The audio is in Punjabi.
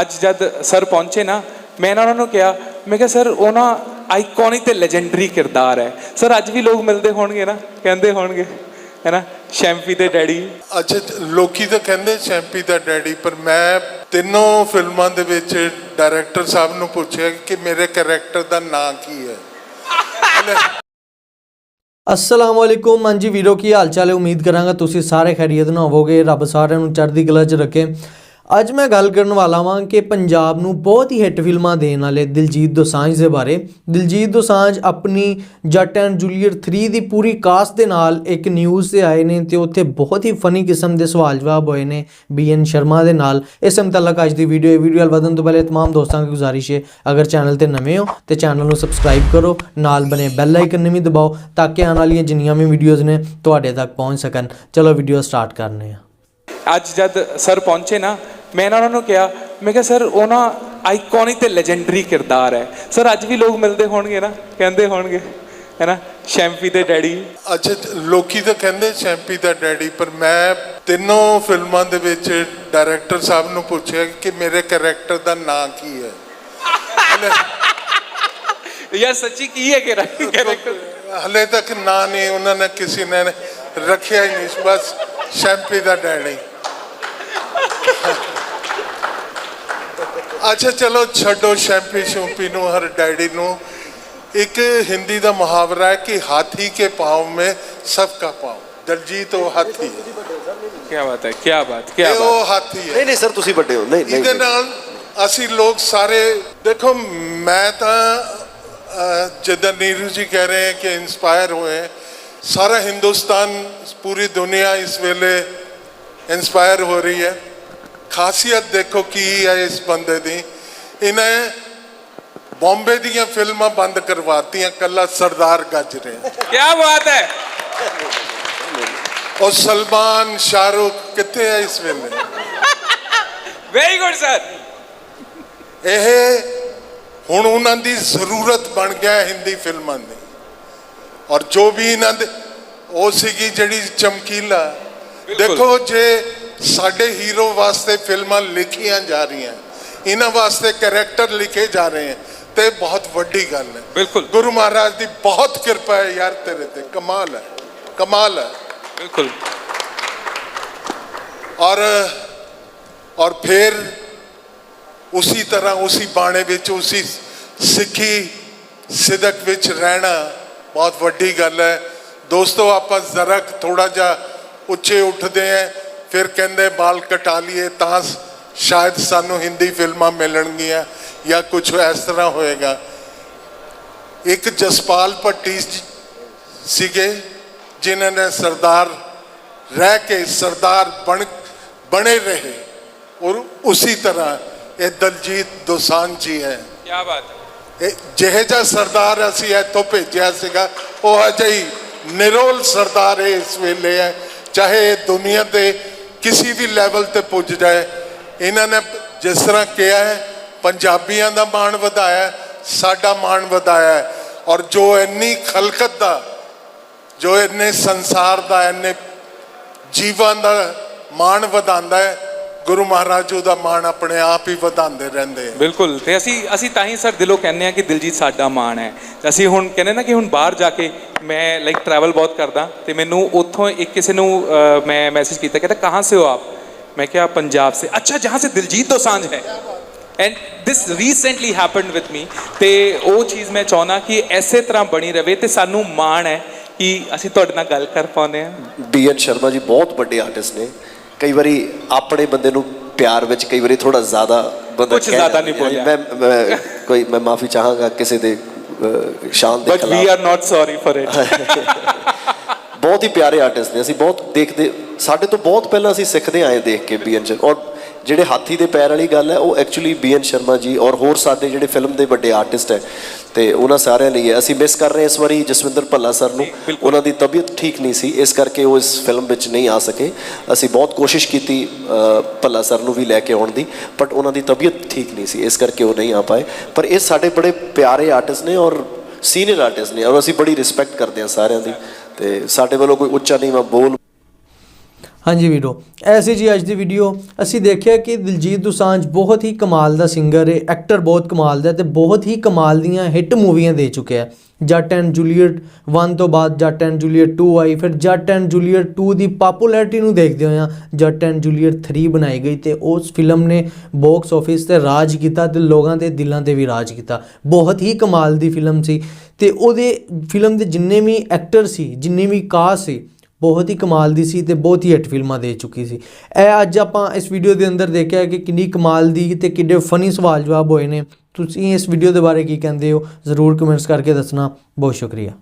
ਅੱਜ ਜਦ ਸਰ ਪਹੁੰਚੇ ਨਾ ਮੈਂ ਨਾ ਉਹਨਾਂ ਨੂੰ ਕਿਹਾ ਮੈਂ ਕਿਹਾ ਸਰ ਉਹ ਨਾ ਆਈਕੋਨਿਕ ਤੇ ਲੈਜੈਂਡਰੀ ਕਿਰਦਾਰ ਹੈ। ਸਰ ਅੱਜ ਵੀ ਲੋਕ ਮਿਲਦੇ ਹੋਣਗੇ ਨਾ ਕਹਿੰਦੇ ਹੋਣਗੇ ਹੈ ਨਾ? ਸ਼ੈਂਪੀ ਤੇ ਡੈਡੀ। ਅੱਛਾ ਲੋਕੀ ਤਾਂ ਕਹਿੰਦੇ ਚੈਂਪੀ ਦਾ ਡੈਡੀ ਪਰ ਮੈਂ ਤਿੰਨੋਂ ਫਿਲਮਾਂ ਦੇ ਵਿੱਚ ਡਾਇਰੈਕਟਰ ਸਾਹਿਬ ਨੂੰ ਪੁੱਛਿਆ ਕਿ ਮੇਰੇ ਕੈਰੈਕਟਰ ਦਾ ਨਾਂ ਕੀ ਹੈ। ਅਸਲਾਮ ਵਾਲੇਕੁਮ ਹਾਂਜੀ ਵੀਰੋ ਕੀ ਹਾਲ ਚਾਲ ਹੈ? ਉਮੀਦ ਕਰਾਂਗਾ ਤੁਸੀਂ ਸਾਰੇ ਖੈਰੀਅਤ ਨਾਲ ਹੋਵੋਗੇ। ਰੱਬ ਸਾਰਿਆਂ ਨੂੰ ਚੜ੍ਹਦੀ ਕਲਾ 'ਚ ਰੱਖੇ। ਅੱਜ ਮੈਂ ਗੱਲ ਕਰਨ ਵਾਲਾ ਵਾਂ ਕਿ ਪੰਜਾਬ ਨੂੰ ਬਹੁਤ ਹੀ ਹਿੱਟ ਫਿਲਮਾਂ ਦੇਣ ਵਾਲੇ ਦਿਲਜੀਤ ਦੋਸਾਂਝ ਦੇ ਬਾਰੇ ਦਿਲਜੀਤ ਦੋਸਾਂਝ ਆਪਣੀ ਜੱਟ ਐਂਡ ਜੂਲੀਅਟ 3 ਦੀ ਪੂਰੀ ਕਾਸਟ ਦੇ ਨਾਲ ਇੱਕ ਨਿਊਜ਼ ਤੇ ਆਏ ਨੇ ਤੇ ਉੱਥੇ ਬਹੁਤ ਹੀ ਫਨੀ ਕਿਸਮ ਦੇ ਸਵਾਲ ਜਵਾਬ ਹੋਏ ਨੇ ਬੀਐਨ ਸ਼ਰਮਾ ਦੇ ਨਾਲ ਇਸ ਮੁਤਲਕ ਅੱਜ ਦੀ ਵੀਡੀਓ ਇਹ ਵੀਡੀਓ ਵਧਣ ਤੋਂ ਪਹਿਲੇ तमाम ਦੋਸਤਾਂ ਨੂੰ ਗੁਜ਼ਾਰਿਸ਼ ਹੈ ਅਗਰ ਚੈਨਲ ਤੇ ਨਵੇਂ ਹੋ ਤੇ ਚੈਨਲ ਨੂੰ ਸਬਸਕ੍ਰਾਈਬ ਕਰੋ ਨਾਲ ਬਨੇ ਬੈਲ ਆਈਕਨ ਨੂੰ ਵੀ ਦਬਾਓ ਤਾਂ ਕਿ ਆਉਣ ਵਾਲੀਆਂ ਜਿੰਨੀਆਂ ਵੀ ਵੀਡੀਓਜ਼ ਨੇ ਤੁਹਾਡੇ ਤੱਕ ਪਹੁੰਚ ਸਕਣ ਚਲੋ ਵੀਡੀਓ ਸਟਾਰਟ ਕਰਨੇ ਆ ਅੱਜ ਜਦ ਸਰ ਪਹੁੰਚੇ ਨਾ ਮੈਂ ਨਾ ਉਹਨਾਂ ਨੂੰ ਕਿਹਾ ਮੈਂ ਕਿਹਾ ਸਰ ਉਹ ਨਾ ਆਈਕੋਨਿਕ ਤੇ ਲੈਜੈਂਡਰੀ ਕਿਰਦਾਰ ਹੈ। ਸਰ ਅੱਜ ਵੀ ਲੋਕ ਮਿਲਦੇ ਹੋਣਗੇ ਨਾ ਕਹਿੰਦੇ ਹੋਣਗੇ ਹੈ ਨਾ? ਸ਼ੈਂਪੀ ਤੇ ਡੈਡੀ। ਅੱਛਾ ਲੋਕੀ ਤਾਂ ਕਹਿੰਦੇ ਚੈਂਪੀ ਦਾ ਡੈਡੀ ਪਰ ਮੈਂ ਤਿੰਨੋਂ ਫਿਲਮਾਂ ਦੇ ਵਿੱਚ ਡਾਇਰੈਕਟਰ ਸਾਹਿਬ ਨੂੰ ਪੁੱਛਿਆ ਕਿ ਮੇਰੇ ਕੈਰੈਕਟਰ ਦਾ ਨਾਂ ਕੀ ਹੈ। ਯਾਰ ਸੱਚੀ ਕੀ ਹੈ ਕੈਰੈਕਟਰ? ਹਲੇ ਤੱਕ ਨਾਂ ਨਹੀਂ ਉਹਨਾਂ ਨੇ ਕਿਸੇ ਨੇ ਰੱਖਿਆ ਹੀ ਨਹੀਂ ਬਸ ਸ਼ੈਂਪੀ ਦਾ ਡੈਡੀ। ਅੱਛਾ ਚਲੋ ਛੱਡੋ ਸ਼ੈਂਪੀ ਸ਼ੂਪੀ ਨੂੰ ਹਰ ਡੈਡੀ ਨੂੰ। ਇੱਕ ਹਿੰਦੀ ਦਾ ਮੁਹਾਵਰਾ ਹੈ ਕਿ ਹਾਥੀ ਕੇ ਪਾਉ ਮੇ ਸਭ ਕਾ ਪਾਉ ਦਲਜੀਤ ਉਹ ਹਾਥੀ ਕੀ ਬਾਤ ਹੈ ਕੀ ਬਾਤ ਕੀ ਬਾਤ ਉਹ ਹਾਥੀ ਨਹੀਂ ਨਹੀਂ ਸਰ ਤੁਸੀਂ ਵੱਡੇ ਹੋ। ਨਹੀਂ ਇਹਦੇ ਨਾਲ ਅਸੀਂ ਲੋਕ ਸਾਰੇ ਦੇਖੋ ਮੈਂ ਤਾਂ ਅਹ, ਜਿੱਦਾਂ ਨੀਰੂ ਜੀ ਕਹਿ ਰਹੇ ਕਿ ਇਨਸਪਾਇਰ ਹੋਏ ਸਾਰਾ ਹਿੰਦੁਸਤਾਨ ਪੂਰੀ ਦੁਨੀਆ ਇਸ ਵੇਲੇ ਇਨਸਪਾਇਰ ਹੋ ਰਹੀ ਹੈ। ਖਾਸੀਅਤ ਦੇਖੋ ਕੀ ਹੈ ਇਸ ਬੰਦੇ ਦੀ। ਇਹਨੇ ਬੰਬੇ ਦੀਆਂ ਫਿਲਮਾਂ ਬੰਦ ਕਰਵਾਤੀਆਂ ਕੱਲਾ ਸਰਦਾਰ ਗੱਜ ਰਿਹਾ। ਕੀ ਬਾਤ ਹੈ। ਉਹ ਸਲਮਾਨ ਸ਼ਾਹਰੁਖ ਕਿੱਥੇ ਹੈ ਇਸ ਵੇਲੇ? ਵੈਰੀ ਗੁੱਡ ਸਰ ਇਹ ਹੁਣ ਉਹਨਾਂ ਦੀ ਜ਼ਰੂਰਤ ਬਣ ਗਿਆ ਹਿੰਦੀ ਫਿਲਮਾਂ ਦੀ। ਔਰ ਜੋ ਵੀ ਇਹਨਾਂ ਦੇ ਉਹ ਸੀਗੀ ਜਿਹੜੀ ਚਮਕੀਲਾ। ਦੇਖੋ ਜੇ ਸਾਡੇ ਹੀਰੋ ਵਾਸਤੇ ਫਿਲਮਾਂ ਲਿਖੀਆਂ ਜਾ ਰਹੀਆਂ। ਇਹਨਾਂ ਵਾਸਤੇ ਕੈਰੈਕਟਰ ਲਿਖੇ ਜਾ ਰਹੇ ਹਨ। ਤੇ ਬਹੁਤ ਵੱਡੀ ਗੱਲ ਹੈ। ਬਿਲਕੁਲ। ਗੁਰੂ ਮਹਾਰਾਜ ਦੀ ਬਹੁਤ ਕਿਰਪਾ ਹੈ ਯਾਰ ਤੇਰੇ ਤੇ। ਕਮਾਲ ਹੈ। ਕਮਾਲ ਹੈ। ਬਿਲਕੁਲ। ਔਰ ਔਰ ਫਿਰ ਉਸੇ ਤਰ੍ਹਾਂ ਉਸੇ ਬਾਣੇ ਵਿੱਚ ਉਸੇ ਸਿੱਖੀ ਸਿਦਕ ਵਿੱਚ ਰਹਿਣਾ ਬਹੁਤ ਵੱਡੀ ਗੱਲ ਹੈ। ਦੋਸਤੋ ਆਪਾਂ ਜ਼ਰਾ ਥੋੜਾ ਜਿਹਾ ਉੱਚੇ ਉੱਠਦੇ ਆਂ ਫਿਰ ਕਹਿੰਦੇ ਬਾਲ ਕਟਾ ਲਈਏ ਤਾਂ ਸ਼ਾਇਦ ਸਾਨੂੰ ਹਿੰਦੀ ਫਿਲਮਾਂ ਮਿਲਣਗੀਆਂ ਜਾਂ ਕੁਝ ਇਸ ਤਰ੍ਹਾਂ ਹੋਏਗਾ। ਇੱਕ ਜਸਪਾਲ ਭੱਟੀ ਸੀਗੇ ਜਿਨ੍ਹਾਂ ਨੇ ਸਰਦਾਰ ਰਹਿ ਕੇ ਸਰਦਾਰ ਬਣ ਬਣੇ ਰਹੇ। ਔਰ ਉਸੇ ਤਰ੍ਹਾਂ ਇਹ ਦਲਜੀਤ ਦੋਸਾਂਝ ਜੀ ਹੈ। ਕੀ ਬਾਤ ਹੈ। ਇਹ ਜਿਹੇ ਜਿਹਾ ਸਰਦਾਰ ਅਸੀਂ ਇੱਥੋਂ ਭੇਜਿਆ ਸੀਗਾ ਉਹ ਅਜੇ ਹੀ ਨਿਰੋਲ ਸਰਦਾਰ ਇਸ ਵੇਲੇ ਹੈ। ਚਾਹੇ ਦੁਨੀਆ ਦੇ ਕਿਸੇ ਵੀ ਲੈਵਲ ਤੇ ਪੁੱਜ ਜਾਏ, ਇਹਨਾਂ ਨੇ ਜਿਸ ਤਰ੍ਹਾਂ ਕਿਹਾ ਹੈ, ਪੰਜਾਬੀਆਂ ਦਾ ਮਾਣ ਵਧਾਇਆ, ਸਾਡਾ ਮਾਣ ਵਧਾਇਆ ਔਰ ਜੋ ਇੰਨੀ ਖਲਕਤ ਦਾ, ਜੋ ਇੰਨੇ ਸੰਸਾਰ ਦਾ, ਇੰਨੇ ਜੀਵਾਂ ਦਾ ਮਾਣ ਵਧਾਉਂਦਾ ਹੈ ਗੁਰੂ ਮਹਾਰਾਜ ਜੀ ਦਾ ਮਾਣ ਆਪਣੇ ਆਪ ਹੀ ਵਧਾਉਂਦੇ ਰਹਿੰਦੇ ਬਿਲਕੁਲ। ਤੇ ਅਸੀਂ ਅਸੀਂ ਤਾਂ ਹੀ ਸਰ ਦਿਲੋਂ ਕਹਿੰਦੇ ਆ ਕਿ ਦਿਲਜੀਤ ਸਾਡਾ ਮਾਣ ਹੈ। ਤੇ ਅਸੀਂ ਹੁਣ ਕਹਿੰਦੇ ਨਾ ਕਿ ਹੁਣ ਬਾਹਰ ਜਾ ਕੇ ਮੈਂ ਲਾਈਕ ਟਰੈਵਲ ਬਹੁਤ ਕਰਦਾ ਤੇ ਮੈਨੂੰ ਉੱਥੋਂ ਇੱਕ ਕਿਸੇ ਨੂੰ ਮੈਂ ਮੈਸੇਜ ਕੀਤਾ ਕਹਿੰਦਾ ਕਹਾਂ ਸੇ ਹੋ ਆਪ? ਮੈਂ ਕਿਹਾ ਪੰਜਾਬ ਸੇ। ਅੱਛਾ ਜਹਾਂ ਸੇ ਦਿਲਜੀਤ ਦੋਸਾਂਝ ਹੈ। And this recently happened with me ਤੇ ਉਹ ਚੀਜ਼ ਮੈਂ ਚਾਹੁੰਦਾ ਕਿ ਐਸੇ ਤਰ੍ਹਾਂ ਬਣੀ ਰਵੇ ਤੇ ਸਾਨੂੰ ਮਾਣ ਹੈ ਕਿ ਅਸੀਂ ਤੁਹਾਡੇ ਨਾਲ ਗੱਲ ਕਰ ਪਾਉਂਦੇ ਹਾਂ। ਬੀਐਨ ਸ਼ਰਮਾ ਜੀ ਬਹੁਤ ਵੱਡੇ ਆਰਟਿਸਟ ਨੇ। ਕਈ ਵਾਰੀ ਆਪਣੇ ਬੰਦੇ ਨੂੰ ਪਿਆਰ ਵਿੱਚ ਕਈ ਵਾਰੀ ਥੋੜਾ ਜ਼ਿਆਦਾ ਬੰਦਾ ਕਹਿ ਜ਼ਿਆਦਾ ਨਹੀਂ। ਬੋਲਿਆ। ਮੈਂ ਕੋਈ ਮੈਂ ਮਾਫੀ ਚਾਹਾਂਗਾ ਕਿਸੇ ਦੇ ਸ਼ਾਨ ਦੇ ਬਟ ਵੀ ਖਿਲਾਫ are not sorry for it ਬਹੁਤ ਹੀ ਪਿਆਰੇ ਆਰਟਿਸਟ ਨੇ ਅਸੀਂ ਬਹੁਤ ਦੇਖਦੇ ਸਾਡੇ ਤੋਂ ਬਹੁਤ ਪਹਿਲਾਂ ਅਸੀਂ ਸਿੱਖਦੇ ਆਏ ਦੇਖ ਕੇ ਬੀਐਨ ਚ ਔਰ ਜਿਹੜੇ ਹਾਥੀ ਦੇ ਪੈਰ ਵਾਲੀ ਗੱਲ ਹੈ ਉਹ ਐਕਚੁਅਲੀ ਬੀਐਨ ਸ਼ਰਮਾ ਜੀ ਔਰ ਹੋਰ ਸਾਡੇ ਜਿਹੜੇ ਫਿਲਮ ਦੇ ਵੱਡੇ ਆਰਟਿਸਟ ਹੈ ਤੇ ਉਹਨਾਂ ਸਾਰਿਆਂ ਲਈ ਹੈ। ਅਸੀਂ ਮਿਸ ਕਰ ਰਹੇ ਇਸ ਵਾਰੀ ਜਸਵਿੰਦਰ ਭੱਲਾ ਸਰ ਨੂੰ। ਉਹਨਾਂ ਦੀ ਤਬੀਅਤ ਠੀਕ ਨਹੀਂ ਸੀ ਇਸ ਕਰਕੇ ਉਹ ਇਸ ਫਿਲਮ ਵਿੱਚ ਨਹੀਂ ਆ ਸਕੇ। ਅਸੀਂ ਬਹੁਤ ਕੋਸ਼ਿਸ਼ ਕੀਤੀ ਭੱਲਾ ਸਰ ਨੂੰ ਵੀ ਲੈ ਕੇ ਆਉਣ ਦੀ ਬਟ ਉਹਨਾਂ ਦੀ ਤਬੀਅਤ ਠੀਕ ਨਹੀਂ ਸੀ ਇਸ ਕਰਕੇ ਉਹ ਨਹੀਂ ਆ ਪਾਏ। ਪਰ ਇਹ ਸਾਡੇ ਬੜੇ ਪਿਆਰੇ ਆਰਟਿਸਟ ਨੇ ਔਰ ਸੀਨੀਅਰ ਆਰਟਿਸਟ ਨੇ ਔਰ ਅਸੀਂ ਬੜੀ ਰਿਸਪੈਕਟ ਕਰਦੇ ਹਾਂ ਸਾਰਿਆਂ ਦੀ। ਤੇ ਸਾਡੇ ਵੱਲੋਂ ਕੋਈ ਉੱਚਾ ਨੀਵਾਂ ਬੋਲ ਹਾਂਜੀ ਵੀਰੋ ਐਸੀ ਜੀ ਅੱਜ ਦੀ ਵੀਡੀਓ ਅਸੀਂ ਦੇਖਿਆ ਕਿ ਦਿਲਜੀਤ ਦੁਸਾਂਝ ਬਹੁਤ ਹੀ ਕਮਾਲ ਦਾ ਸਿੰਗਰ ਹੈ ਐਕਟਰ ਬਹੁਤ ਕਮਾਲ ਦਾ ਹੈ ਤੇ ਬਹੁਤ ਹੀ ਕਮਾਲ ਦੀਆਂ ਹਿੱਟ ਮੂਵੀਆਂ ਦੇ ਚੁੱਕਿਆ ਹੈ। ਜੱਟ ਐਂਡ ਜੂਲੀਅਟ 1 ਤੋਂ ਬਾਅਦ ਜੱਟ ਐਂਡ ਜੂਲੀਅਟ 2 ਆਈ, ਫਿਰ ਜੱਟ ਐਂਡ ਜੂਲੀਅਟ 2 ਦੀ ਪਪੂਲੈਰਿਟੀ ਨੂੰ ਦੇਖਦੇ ਹੋਇਆ ਜੱਟ ਐਂਡ ਜੂਲੀਅਟ 3 ਬਣਾਈ ਗਈ ਤੇ ਉਸ ਫਿਲਮ ਨੇ ਬਾਕਸ ਆਫਿਸ ਤੇ ਰਾਜ ਕੀਤਾ ਤੇ ਲੋਕਾਂ ਦੇ ਦਿਲਾਂ ਤੇ ਵੀ ਰਾਜ ਕੀਤਾ। ਬਹੁਤ ਹੀ ਕਮਾਲ ਦੀ ਫਿਲਮ ਸੀ ਤੇ ਉਹਦੇ ਫਿਲਮ ਦੇ ਜਿੰਨੇ ਵੀ ਐਕਟਰ ਸੀ, ਜਿੰਨੇ ਵੀ ਕਾਸਟ ਸੀ ਬਹੁਤ ਹੀ ਕਮਾਲ ਦੀ ਸੀ ਤੇ ਬਹੁਤ ਹੀ ਹਿੱਟ ਫਿਲਮਾਂ ਦੇ ਚੁੱਕੀ ਸੀ। ਇਹ ਅੱਜ ਆਪਾਂ ਇਸ ਵੀਡੀਓ ਦੇ ਅੰਦਰ ਦੇਖਿਆ ਕਿ ਕਿੰਨੀ ਕਮਾਲ ਦੀ ਤੇ ਕਿੰਨੇ ਫਨੀ ਸਵਾਲ ਜਵਾਬ ਹੋਏ ਨੇ। ਤੁਸੀਂ ਇਸ ਵੀਡੀਓ ਦੇ ਬਾਰੇ ਕੀ ਕਹਿੰਦੇ ਹੋ? ਜ਼ਰੂਰ ਕਮੈਂਟਸ ਕਰਕੇ ਦੱਸਣਾ। ਬਹੁਤ ਸ਼ੁਕਰੀਆ।